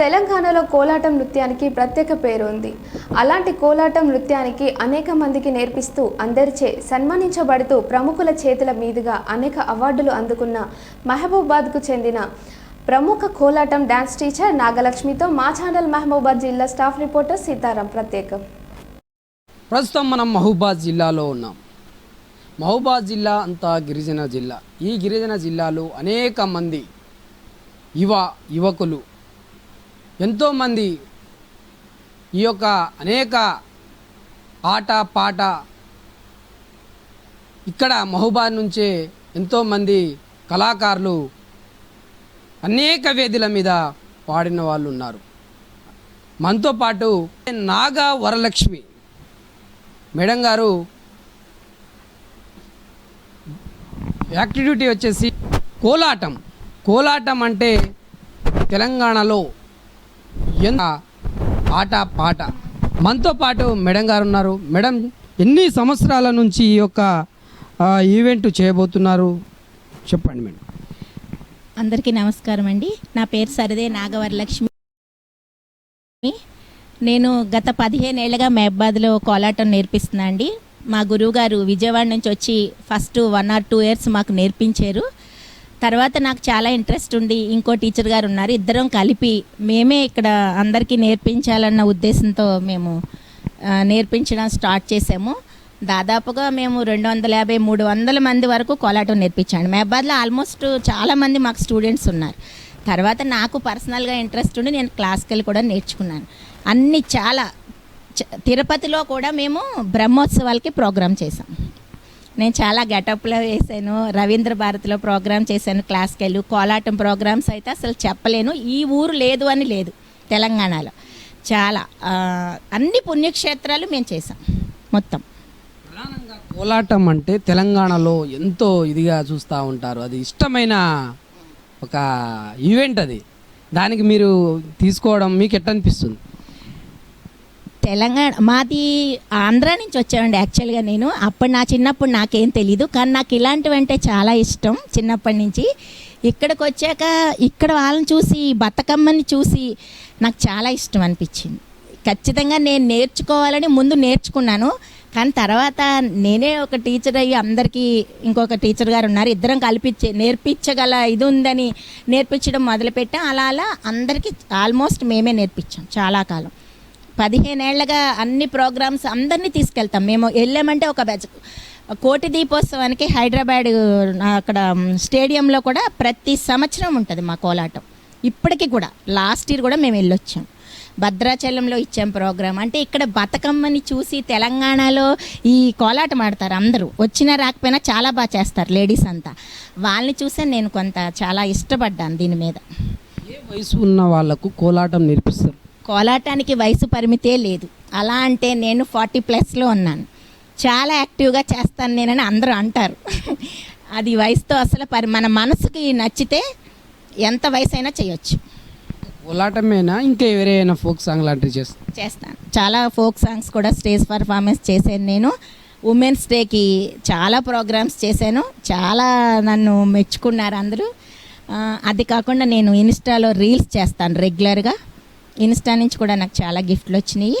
తెలంగాణలో కోలాటం నృత్యానికి ప్రత్యేక పేరు ఉంది. అలాంటి కోలాటం నృత్యానికి అనేక మందికి నేర్పిస్తూ అందరిచే సన్మానించబడుతూ ప్రముఖుల చేతుల మీదుగా అనేక అవార్డులు అందుకున్న మహబూబాద్కు చెందిన ప్రముఖ కోలాటం డాన్స్ టీచర్ నాగలక్ష్మితో మా ఛానల్ మహబూబాద్ జిల్లా స్టాఫ్ రిపోర్టర్ సీతారాం ప్రత్యేకం. ప్రస్తుతం మనం మహబూబాద్ జిల్లాలో ఉన్నాం. మహబూబాద్ జిల్లా అంతా గిరిజన జిల్లా. ఈ గిరిజన జిల్లాలో అనేక మంది యువ యువకులు ఎంతోమంది ఈ యొక్క అనేక ఆట పాట ఇక్కడ మహుబాద్ నుంచే ఎంతోమంది కళాకారులు అనేక వేదిల మీద పాడిన వాళ్ళు ఉన్నారు. మనతో పాటు నాగా వరలక్ష్మి మేడం గారు యాక్టివిటీ వచ్చేసి కోలాటం. కోలాటం అంటే తెలంగాణలో ఎంత ఆట పాట. మనతో పాటు మేడం గారు ఉన్నారు మేడం ఎన్ని సంవత్సరాల నుంచి ఈ యొక్క ఈవెంట్ చేయబోతున్నారు? చెప్పండి మేడం. అందరికీ నమస్కారం అండి. నా పేరు సరిదే నాగవరలక్ష్మి. నేను గత పదిహేను ఏళ్ళగా మహబాద్లో కోలాటం నేర్పిస్తున్నా అండి. మా గురువుగారు విజయవాడ నుంచి వచ్చి first one or two years మాకు నేర్పించారు. తర్వాత నాకు చాలా ఇంట్రెస్ట్ ఉండి ఇంకో టీచర్ గారు ఉన్నారు. ఇద్దరం కలిపి మేమే ఇక్కడ అందరికీ నేర్పించాలన్న ఉద్దేశంతో మేము నేర్పించడం స్టార్ట్ చేసాము దాదాపుగా మేము రెండు వందల యాభై మూడు వందల మంది వరకు కోలాటం నేర్పించాను. మహబాద్లో ఆల్మోస్ట్ చాలా మంది మాకు స్టూడెంట్స్ ఉన్నారు. తర్వాత నాకు పర్సనల్గా ఇంట్రెస్ట్ ఉండి నేను క్లాసికల్ కూడా నేర్చుకున్నాను. అన్ని చాలా తిరుపతిలో కూడా మేము బ్రహ్మోత్సవాలకి ప్రోగ్రామ్ చేసాం నేను చాలా గెటప్లో వేసాను. రవీంద్ర భారతిలో ప్రోగ్రామ్ చేశాను క్లాసికల్ కోలాటం ప్రోగ్రామ్స్ అయితే అసలు చెప్పలేను. ఈ ఊరు లేదు అని లేదు తెలంగాణలో. చాలా. అన్ని పుణ్యక్షేత్రాలు మేము చేసాం మొత్తం. కోలాటం అంటే తెలంగాణలో ఎంతో ఇదిగా చూస్తూ ఉంటారు. అది ఇష్టమైన ఒక ఈవెంట్ అది. దానికి మీరు తీసుకోవడం మీకు ఎట్ట అనిపిస్తుంది తెలంగాణ మాది ఆంధ్ర నుంచి వచ్చామండి యాక్చువల్గా నేను. అప్పుడు నా చిన్నప్పుడు నాకేం తెలీదు కానీ నాకు ఇలాంటివి అంటే చాలా ఇష్టం చిన్నప్పటి నుంచి. ఇక్కడికి వచ్చాక ఇక్కడ వాళ్ళని చూసి బతుకమ్మని చూసి నాకు చాలా ఇష్టం అనిపించింది. ఖచ్చితంగా నేను నేర్చుకోవాలని ముందు నేర్చుకున్నాను కానీ తర్వాత నేనే ఒక టీచర్ అయ్యి అందరికీ ఇంకొక టీచర్ గారు ఉన్నారు ఇద్దరం కల్పించే నేర్పించగల ఇది ఉందని నేర్పించడం మొదలుపెట్టాం. అలా అలా అందరికీ ఆల్మోస్ట్ మేమే నేర్పించాం చాలా కాలం. పదిహేనేళ్ళగా అన్ని ప్రోగ్రామ్స్ అందరినీ తీసుకెళ్తాం. మేము వెళ్ళామంటే ఒక బెచ్ కోటి దీపోత్సవానికి హైదరాబాద్ అక్కడ స్టేడియంలో కూడా ప్రతి సంవత్సరం ఉంటుంది మా కోలాటం. ఇప్పటికీ కూడా లాస్ట్ ఇయర్ కూడా మేము వెళ్ళొచ్చాం. భద్రాచలంలో ఇచ్చాం ప్రోగ్రాం అంటే ఇక్కడ బతుకమ్మని చూసి తెలంగాణలో ఈ కోలాటం ఆడతారు అందరూ. వచ్చినా రాకపోయినా చాలా బాగా చేస్తారు లేడీస్ అంతా. వాళ్ళని చూసే నేను కొంత చాలా ఇష్టపడ్డాను దీని మీద. ఏ వయసు ఉన్న వాళ్ళకు కోలాటం నేర్పిస్తారు? కోలాటానికి వయసు పరిమితే లేదు. అలా అంటే నేను ఫార్టీ ప్లస్లో ఉన్నాను. చాలా యాక్టివ్గా చేస్తాను నేనని అందరూ అంటారు. అది వయసుతో అసలు పరి మన మనసుకి నచ్చితే ఎంత వయసు అయినా చేయొచ్చు. కోలాటమేనా? ఇంకా వేరే అయినా ఫోక్ సాంగ్ లాంటివి చేస్తారు చేస్తాను. చాలా ఫోక్ సాంగ్స్ కూడా స్టేజ్ పర్ఫార్మెన్స్ చేశాను నేను. ఉమెన్స్ డేకి చాలా ప్రోగ్రామ్స్ చేశాను. చాలా నన్ను మెచ్చుకున్నారు అందరూ. అది కాకుండా నేను ఇన్స్టాలో రీల్స్ చేస్తాను రెగ్యులర్గా. ఇన్స్టా నుంచి కూడా నాకు చాలా గిఫ్ట్లు వచ్చినాయి.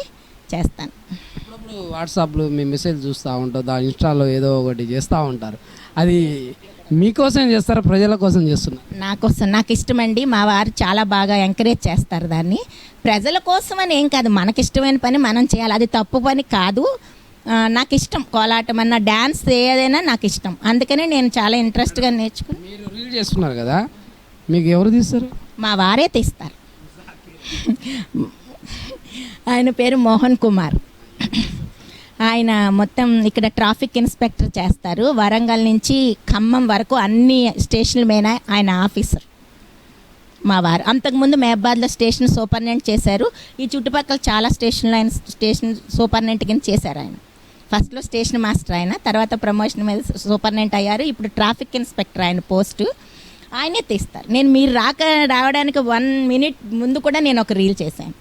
చేస్తాను. అప్పుడప్పుడు వాట్సాప్లో మీ మెసేజ్ చూస్తూ ఉంటారు దాని ఇన్స్టాలో ఏదో ఒకటి చేస్తూ ఉంటారు. అది మీకోసం చేస్తారా ప్రజల కోసం చేస్తున్నారు? నా కోసం నాకు ఇష్టమండి. మా వారు చాలా బాగా ఎంకరేజ్ చేస్తారు దాన్ని. ప్రజల కోసం అని ఏం కాదు మనకి ఇష్టమైన పని మనం చేయాలి. అది తప్పు పని కాదు. నాకు ఇష్టం. కోలాటం అన్న డ్యాన్స్ ఏదైనా నాకు ఇష్టం. అందుకనే నేను చాలా ఇంట్రెస్ట్గా నేర్చుకుని మీరు రీల్ చేస్తున్నారు కదా మీకు ఎవరు తీస్తారు? మా వారే తీస్తారు. ఆయన పేరు మోహన్ కుమార్. ఆయన మొత్తం ఇక్కడ ట్రాఫిక్ ఇన్స్పెక్టర్ చేస్తారు. వరంగల్ నుంచి ఖమ్మం వరకు అన్ని స్టేషన్ల మీద ఆయన ఆఫీసర్. మా వారు. అంతకుముందు మహబాద్లో స్టేషన్ సూపర్నెంట్ చేశారు. ఈ చుట్టుపక్కల చాలా స్టేషన్లు ఆయన స్టేషన్ సూపర్నెంట్ కింద చేశారు ఆయన. ఫస్ట్లో స్టేషన్ మాస్టర్ ఆయన తర్వాత ప్రమోషన్ మీద సూపర్నెంట్ అయ్యారు. ఇప్పుడు ట్రాఫిక్ ఇన్స్పెక్టర్ ఆయన పోస్టు. ఆయనే తీస్తారు. నేను మీరు రాక రావడానికి వన్ మినిట్ ముందు కూడా నేను ఒక రీల్ చేశాను.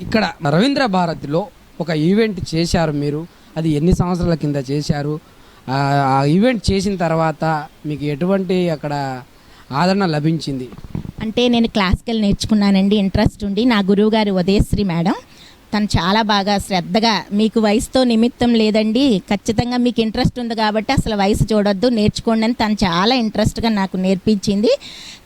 ఇక్కడ రవీంద్ర భారతిలో ఒక ఈవెంట్ చేశారు మీరు. అది ఎన్ని సంవత్సరాల కింద చేశారు? ఆ ఈవెంట్ చేసిన తర్వాత మీకు ఎటువంటి అక్కడ ఆదరణ లభించింది? అంటే నేను క్లాసికల్ నేర్చుకున్నానండి. ఇంట్రెస్ట్ ఉండి నా గురువు గారు ఉదయశ్రీ మేడం. తను చాలా బాగా శ్రద్ధగా మీకు వయసుతో నిమిత్తం లేదండి. ఖచ్చితంగా మీకు ఇంట్రెస్ట్ ఉంది కాబట్టి అసలు వయసు చూడొద్దు నేర్చుకోండి అని తను చాలా ఇంట్రెస్ట్గా నాకు నేర్పించింది.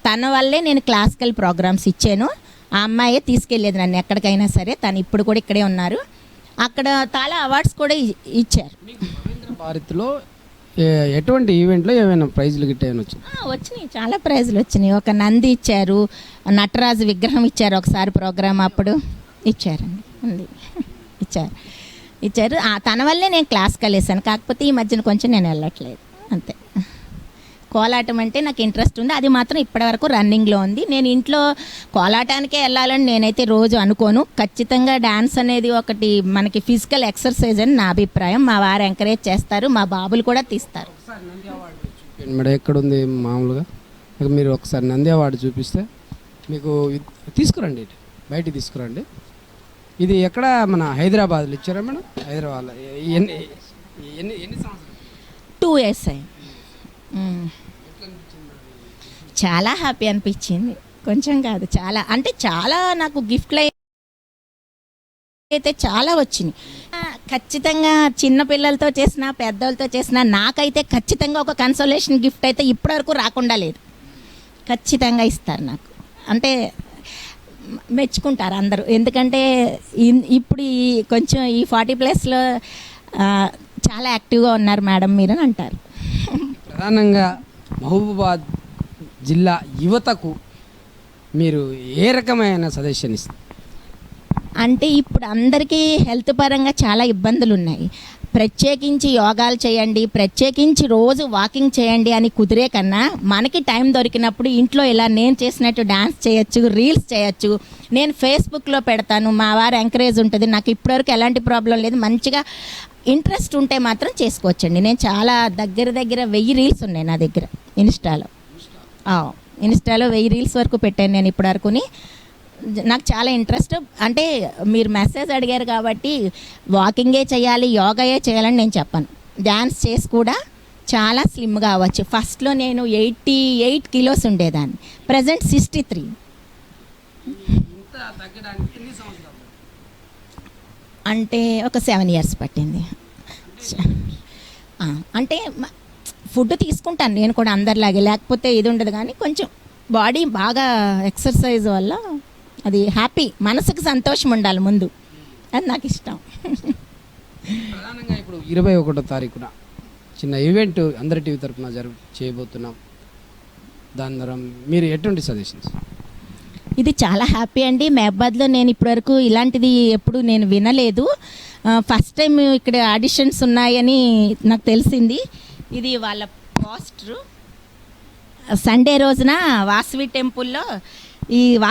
తన వల్లే నేను క్లాసికల్ ప్రోగ్రామ్స్ ఇచ్చాను. ఆ అమ్మాయే తీసుకెళ్ళేది నన్ను ఎక్కడికైనా సరే. తను ఇప్పుడు కూడా ఇక్కడే ఉన్నారు. అక్కడ చాలా అవార్డ్స్ కూడా ఇచ్చారు. భారతిలో ఎటువంటి ఈవెంట్లో ఏమైనా ప్రైజ్లు గిట్ట ఏమైనా వచ్చింది ఆ, వచ్చినాయి. చాలా ప్రైజులు వచ్చినాయి. ఒక నంది ఇచ్చారు నటరాజు విగ్రహం ఇచ్చారు ఒకసారి ప్రోగ్రామ్ అప్పుడు ఇచ్చారండి. ఉంది. ఇచ్చారు. ఇచ్చారు. ఆ, తన వల్లే నేను క్లాస్కి వెళ్ళేసాను కాకపోతే ఈ మధ్యన కొంచెం నేను వెళ్ళట్లేదు. అంతే. కోలాటం అంటే నాకు ఇంట్రెస్ట్ ఉంది. అది మాత్రం ఇప్పటివరకు రన్నింగ్లో ఉంది. నేను ఇంట్లో కోలాటానికే వెళ్ళాలని నేనైతే రోజు అనుకోను. ఖచ్చితంగా డాన్స్ అనేది ఒకటి మనకి ఫిజికల్ ఎక్సర్సైజ్ అని నా అభిప్రాయం. మా వారు ఎంకరేజ్ చేస్తారు. మా బాబులు కూడా తీస్తారు. చూపించండి. మేడం ఎక్కడుంది మామూలుగా? మీరు ఒకసారి నంది అవార్డు చూపిస్తే మీకు తీసుకురండి ఇటు. బయటికి తీసుకురండి. ఇది ఎక్కడ మన హైదరాబాద్లో ఇచ్చారా మేడం? హైదరాబాద్లో. ఎన్ని ఎన్ని ఎన్ని సంవత్సరాలు? టూ ఇయర్స్ అయ్యి చాలా హ్యాపీ అనిపించింది. కొంచెం కాదు చాలా. అంటే చాలా నాకు గిఫ్ట్లు అయితే చాలా వచ్చినాయి. ఖచ్చితంగా చిన్నపిల్లలతో చేసిన పెద్దలతో చేసిన నాకైతే ఖచ్చితంగా ఒక కన్సోలేషన్ గిఫ్ట్ అయితే ఇప్పటివరకు రాకుండా లేదు. ఖచ్చితంగా ఇస్తారు నాకు. అంటే మెచ్చుకుంటారు అందరూ. ఎందుకంటే ఇప్పుడు ఈ కొంచెం ఈ ఫార్టీ ప్లస్లో చాలా యాక్టివ్గా ఉన్నారు మేడం మీరు అని అంటారు. ప్రధానంగా మహబూబాబాద్ జిల్లా యువతకు మీరు ఏ రకమైన సజెషన్ ఇస్తారు అంటే ఇప్పుడు అందరికీ హెల్త్ పరంగా చాలా ఇబ్బందులు ఉన్నాయి ప్రత్యేకించి యోగాలు చేయండి ప్రత్యేకించి రోజు వాకింగ్ చేయండి అని కుదిరే కన్నా మనకి టైం దొరికినప్పుడు ఇంట్లో ఇలా నేను చేసినట్టు డాన్స్ చేయొచ్చు రీల్స్ చేయొచ్చు. నేను ఫేస్బుక్లో పెడతాను మా వారు ఎంకరేజ్ ఉంటుంది. నాకు ఇప్పటివరకు ఎలాంటి ప్రాబ్లం లేదు. మంచిగా ఇంట్రెస్ట్ ఉంటే మాత్రం చేసుకోవచ్చండి. నేను చాలా దగ్గర దగ్గర వెయ్యి రీల్స్ ఉన్నాయి నా దగ్గర ఇన్స్టాలో. ఆ, ఇన్స్టాలో వెయ్యి రీల్స్ వరకు పెట్టాను నేను ఇప్పటివరకుని. నాకు చాలా ఇంట్రెస్ట్. అంటే మీరు మెసేజ్ అడిగారు కాబట్టి వాకింగే చేయాలి యోగాయే చేయాలని నేను చెప్పను. డ్యాన్స్ చేసి కూడా చాలా స్లిమ్గా అవ్వచ్చు. ఫస్ట్లో నేను ఎయిటీ ఎయిట్ కిలోస్ ఉండేదాన్ని. ప్రజెంట్ సిక్స్టీ త్రీ అంటే ఒక సెవెన్ ఇయర్స్ పట్టింది. అంటే ఫుడ్ తీసుకుంటాను నేను కూడా అందరిలాగే. లేకపోతే ఇది ఉండదు కానీ కొంచెం బాడీ బాగా ఎక్సర్సైజ్ వల్ల అది హ్యాపీ మనసుకు సంతోషం ఉండాలి ముందు. అది నాకు ఇష్టం. ప్రధానంగా ఇప్పుడు ఇరవై ఒకటో తారీఖున చిన్న ఈవెంట్ అందరి టీవీ తరఫున జరుగు చేయబోతున్నాం. దాని ద్వారా మీరు ఎటువంటి సజెషన్స్ ఇది చాలా హ్యాపీ అండి. మహబాద్లో నేను ఇప్పటివరకు ఇలాంటిది ఎప్పుడు నేను వినలేదు. ఫస్ట్ టైం ఇక్కడ ఆడిషన్స్ ఉన్నాయని నాకు తెలిసింది. ఇది వాళ్ళ పోస్టరు సండే రోజున వాసవి టెంపుల్లో ఈ వా